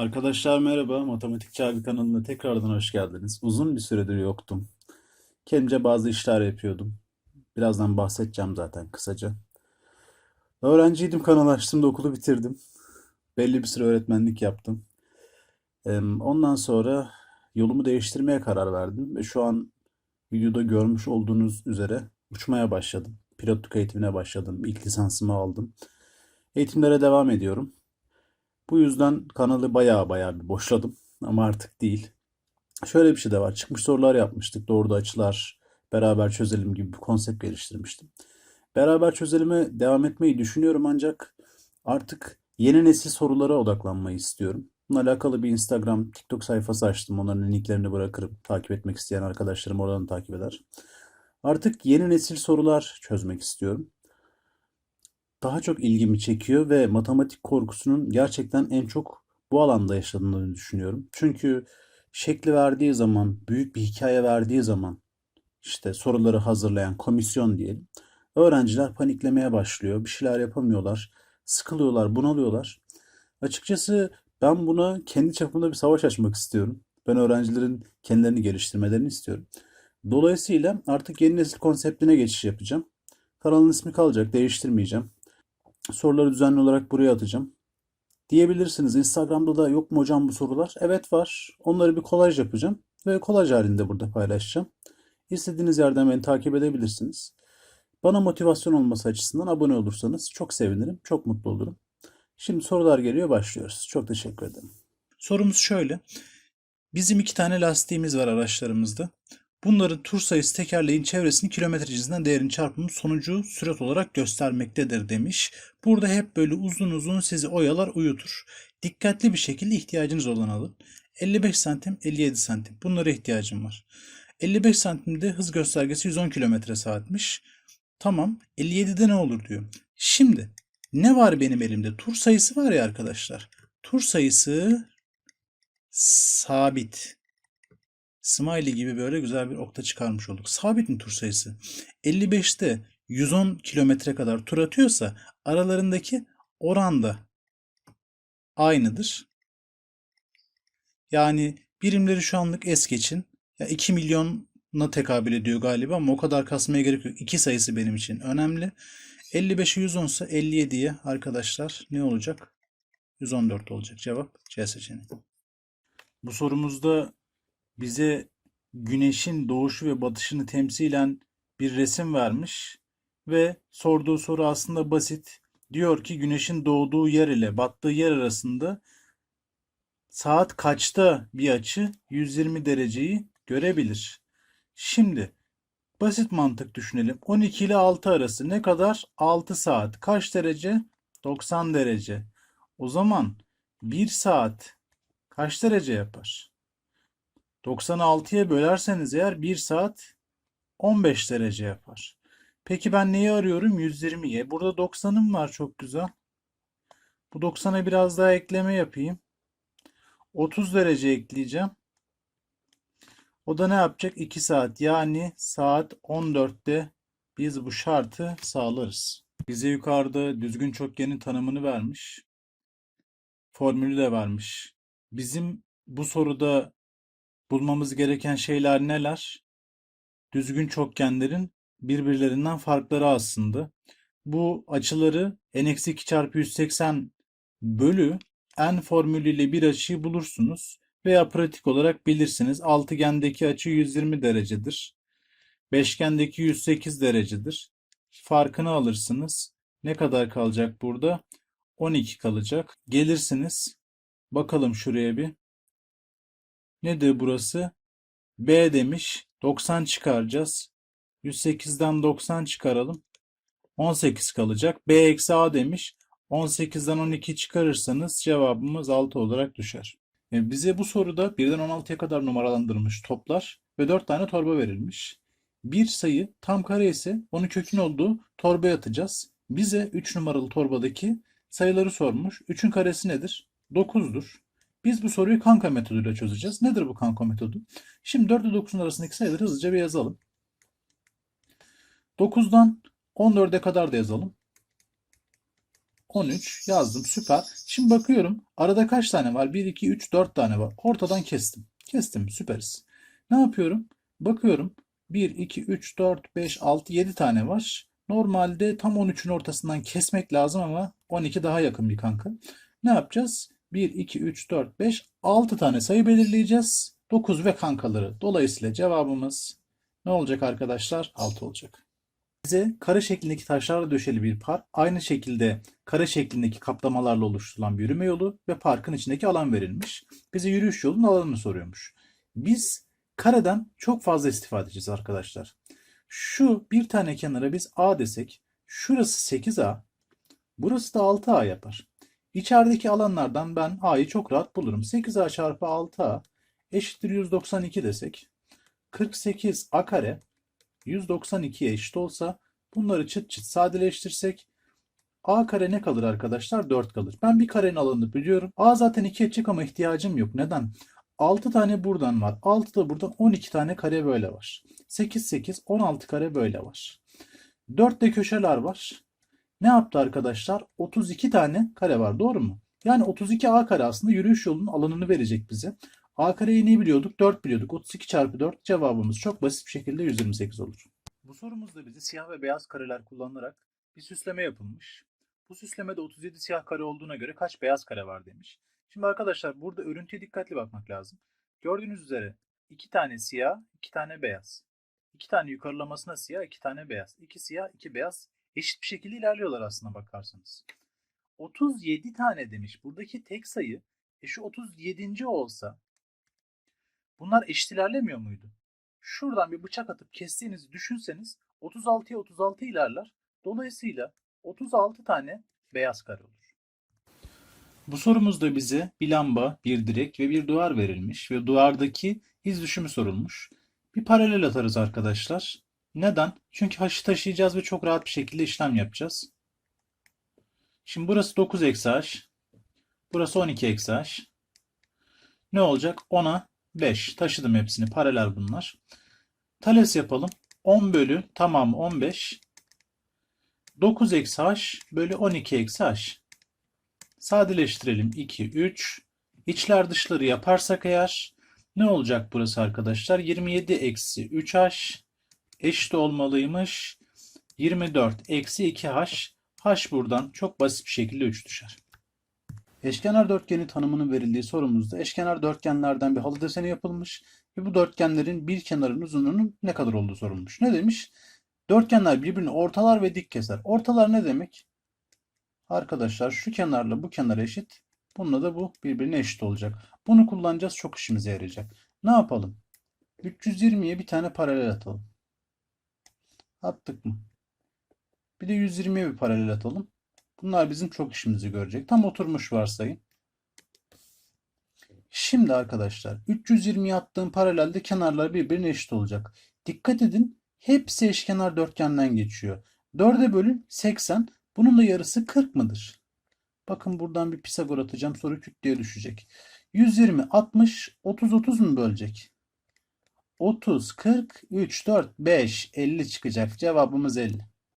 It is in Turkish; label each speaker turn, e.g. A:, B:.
A: Arkadaşlar merhaba, Matematikçi abi kanalına tekrardan hoş geldiniz. Uzun bir süredir yoktum. Kendimce bazı işler yapıyordum. Birazdan bahsedeceğim zaten kısaca. Öğrenciydim, kanal açtım da okulu bitirdim. Belli bir süre öğretmenlik yaptım. Ondan sonra yolumu değiştirmeye karar verdim ve şu an videoda görmüş olduğunuz üzere uçmaya başladım. Pilotluk eğitimine başladım. İlk lisansımı aldım. Eğitimlere devam ediyorum. Bu yüzden kanalı bayağı bayağı bir boşladım ama artık değil. Şöyle bir şey de var. Çıkmış sorular yapmıştık. Doğruda açılar, beraber çözelim gibi bir konsept geliştirmiştim. Beraber çözelime devam etmeyi düşünüyorum ancak artık yeni nesil sorulara odaklanmayı istiyorum. Bununla alakalı bir Instagram, TikTok sayfası açtım. Onların linklerini bırakırım. Takip etmek isteyen arkadaşlarım oradan takip eder. Artık yeni nesil sorular çözmek istiyorum daha çok ilgimi çekiyor ve matematik korkusunun gerçekten en çok bu alanda yaşadığını düşünüyorum. Çünkü şekli verdiği zaman, büyük bir hikaye verdiği zaman işte soruları hazırlayan komisyon diyelim. Öğrenciler paniklemeye başlıyor. Bir şeyler yapamıyorlar. Sıkılıyorlar, bunalıyorlar. Açıkçası ben buna kendi çapımda bir savaş açmak istiyorum. Ben öğrencilerin kendilerini geliştirmelerini istiyorum. Dolayısıyla artık yeni nesil konseptine geçiş yapacağım. Kanalın ismi kalacak, değiştirmeyeceğim. Soruları düzenli olarak buraya atacağım. Diyebilirsiniz Instagram'da da yok mu hocam bu sorular? Evet var. Onları bir kolaj yapacağım ve kolaj halinde burada paylaşacağım. İstediğiniz yerden beni takip edebilirsiniz. Bana motivasyon olması açısından abone olursanız çok sevinirim, çok mutlu olurum. Şimdi sorular geliyor, başlıyoruz. Çok teşekkür ederim. Sorumuz şöyle. Bizim iki tane lastiğimiz var araçlarımızda. Bunların tur sayısı tekerleğin çevresini kilometre cinsinden değerin çarpımı sonucu sürat olarak göstermektedir demiş. Burada hep böyle uzun uzun sizi oyalar uyutur. Dikkatli bir şekilde ihtiyacınız olan alın. 55 santim, 57 santim. Bunlara ihtiyacım var. 55 santimde hız göstergesi 110 kilometre saatmiş. Tamam. 57'de ne olur diyor. Şimdi ne var benim elimde? Tur sayısı var ya arkadaşlar. Tur sayısı sabit. Smiley gibi böyle güzel bir okta çıkarmış olduk. Sabit mi tur sayısı? 55'te 110 kilometre kadar tur atıyorsa aralarındaki oran da aynıdır. Yani birimleri şu anlık es geçin. Ya 2 milyona tekabül ediyor galiba ama o kadar kasmaya gerek yok. 2 sayısı benim için önemli. 55'e 110 ise 57'ye arkadaşlar ne olacak? 114 olacak. Cevap C seçeneği. Bu sorumuzda bize güneşin doğuşu ve batışını temsilen bir resim vermiş ve sorduğu soru aslında basit. Diyor ki güneşin doğduğu yer ile battığı yer arasında saat kaçta bir açı 120 dereceyi görebilir. Şimdi basit mantık düşünelim. 12 ile 6 arası ne kadar? 6 saat. Kaç derece? 90 derece. O zaman 1 saat kaç derece yapar? 96'ya bölerseniz eğer 1 saat 15 derece yapar. Peki ben neyi arıyorum? 120'ye. Burada 90'ım var çok güzel. Bu 90'a biraz daha ekleme yapayım. 30 derece ekleyeceğim. O da ne yapacak? 2 saat. Yani saat 14'te biz bu şartı sağlarız. Bize yukarıda düzgün çokgenin tanımını vermiş. Formülü de vermiş. Bizim bu soruda bulmamız gereken şeyler neler? Düzgün çokgenlerin birbirlerinden farkları aslında. Bu açıları n-2 çarpı 180 bölü n formülüyle bir açıyı bulursunuz. Veya pratik olarak bilirsiniz. Altıgendeki açı 120 derecedir. Beşgendeki 108 derecedir. Farkını alırsınız. Ne kadar kalacak burada? 12 kalacak. Gelirsiniz. Bakalım şuraya bir. Nedir burası? B demiş. 90 çıkaracağız. 108'den 90 çıkaralım. 18 kalacak. B eksi A demiş. 18'den 12 çıkarırsanız cevabımız 6 olarak düşer. Yani E, bize bu soruda 1'den 16'ya kadar numaralandırılmış toplar ve 4 tane torba verilmiş. Bir sayı tam kare ise onu kökün olduğu torbaya atacağız. Bize 3 numaralı torbadaki sayıları sormuş. 3'ün karesi nedir? 9'dur. Biz bu soruyu kanka metoduyla çözeceğiz. Nedir bu kanka metodu? Şimdi 4 ile 9'un arasındaki sayıları hızlıca bir yazalım. 9'dan 14'e kadar da yazalım. 13 yazdım. Süper. Şimdi bakıyorum. Arada kaç tane var? 1, 2, 3, 4 tane var. Ortadan kestim. Kestim. Süperiz. Ne yapıyorum? Bakıyorum. 1, 2, 3, 4, 5, 6, 7 tane var. Normalde tam 13'ün ortasından kesmek lazım ama 12 daha yakın bir kanka. Ne yapacağız? 1, 2, 3, 4, 5, 6 tane sayı belirleyeceğiz. 9 ve kankaları. Dolayısıyla cevabımız ne olacak arkadaşlar? 6 olacak. Bize kare şeklindeki taşlarla döşeli bir park, aynı şekilde kare şeklindeki kaplamalarla oluşturulan bir yürüme yolu ve parkın içindeki alan verilmiş. Bize yürüyüş yolunun alanını soruyormuş. Biz kareden çok fazla istifade edeceğiz arkadaşlar. Şu bir tane kenara biz A desek, şurası 8A, burası da 6A yapar. İçerideki alanlardan ben A'yı çok rahat bulurum. 8A çarpı 6A eşittir 192 desek, 48 A kare 192'ye eşit olsa bunları çıt çıt sadeleştirsek A kare ne kalır arkadaşlar? 4 kalır. Ben bir karenin alanını biliyorum. A zaten 2 edecek ama ihtiyacım yok. Neden? 6 tane buradan var. 6 da buradan 12 tane kare böyle var. 8 8 16 kare böyle var. 4 de köşeler var. Ne yaptı arkadaşlar? 32 tane kare var. Doğru mu? Yani 32 A kare aslında yürüyüş yolunun alanını verecek bize. A kareyi ne biliyorduk? 4 biliyorduk. 32 çarpı 4 cevabımız çok basit bir şekilde 128 olur. Bu sorumuzda bize siyah ve beyaz kareler kullanılarak bir süsleme yapılmış. Bu süslemede 37 siyah kare olduğuna göre kaç beyaz kare var demiş. Şimdi arkadaşlar burada örüntüye dikkatli bakmak lazım. Gördüğünüz üzere 2 tane siyah, 2 tane beyaz. 2 tane yukarılamasına siyah, 2 tane beyaz. 2 siyah, 2 beyaz eşit bir şekilde ilerliyorlar aslına bakarsanız. 37 tane demiş. Buradaki tek sayı e şu 37. olsa bunlar eşit ilerlemiyor muydu? Şuradan bir bıçak atıp kestiğinizi düşünseniz 36'ya 36 ilerler. Dolayısıyla 36 tane beyaz kare olur. Bu sorumuzda bize bir lamba, bir direk ve bir duvar verilmiş ve duvardaki iz düşümü sorulmuş. Bir paralel atarız arkadaşlar. Neden? Çünkü haşı taşıyacağız ve çok rahat bir şekilde işlem yapacağız. Şimdi burası 9 eksi h. Burası 12 eksi h. Ne olacak? 10'a 5. Taşıdım hepsini. Paralel bunlar. Tales yapalım. 10 bölü tamam 15. 9 eksi h bölü 12 eksi h. Sadeleştirelim. 2, 3. İçler dışları yaparsak eğer ne olacak burası arkadaşlar? 27 eksi 3h eşit olmalıymış. 24 eksi 2h. h buradan çok basit bir şekilde 3 düşer. Eşkenar dörtgeni tanımının verildiği sorumuzda eşkenar dörtgenlerden bir halı deseni yapılmış ve bu dörtgenlerin bir kenarının uzunluğunun ne kadar olduğu sorulmuş. Ne demiş? Dörtgenler birbirini ortalar ve dik keser. Ortalar ne demek? Arkadaşlar şu kenarla bu kenar eşit. Bununla da bu birbirine eşit olacak. Bunu kullanacağız çok işimize yarayacak. Ne yapalım? 320'ye bir tane paralel atalım. Attık mı? Bir de 120'ye bir paralel atalım. Bunlar bizim çok işimizi görecek. Tam oturmuş varsayın. Şimdi arkadaşlar 320'ye attığım paralelde kenarlar birbirine eşit olacak. Dikkat edin hepsi eşkenar dörtgenden geçiyor. 4'e bölün 80. Bunun da yarısı 40 mıdır? Bakın buradan bir Pisagor atacağım. Soru küt diye düşecek. 120, 60, 30, 30 mu bölecek? 30, 40, 3, 4, 5, 50 çıkacak. Cevabımız 50.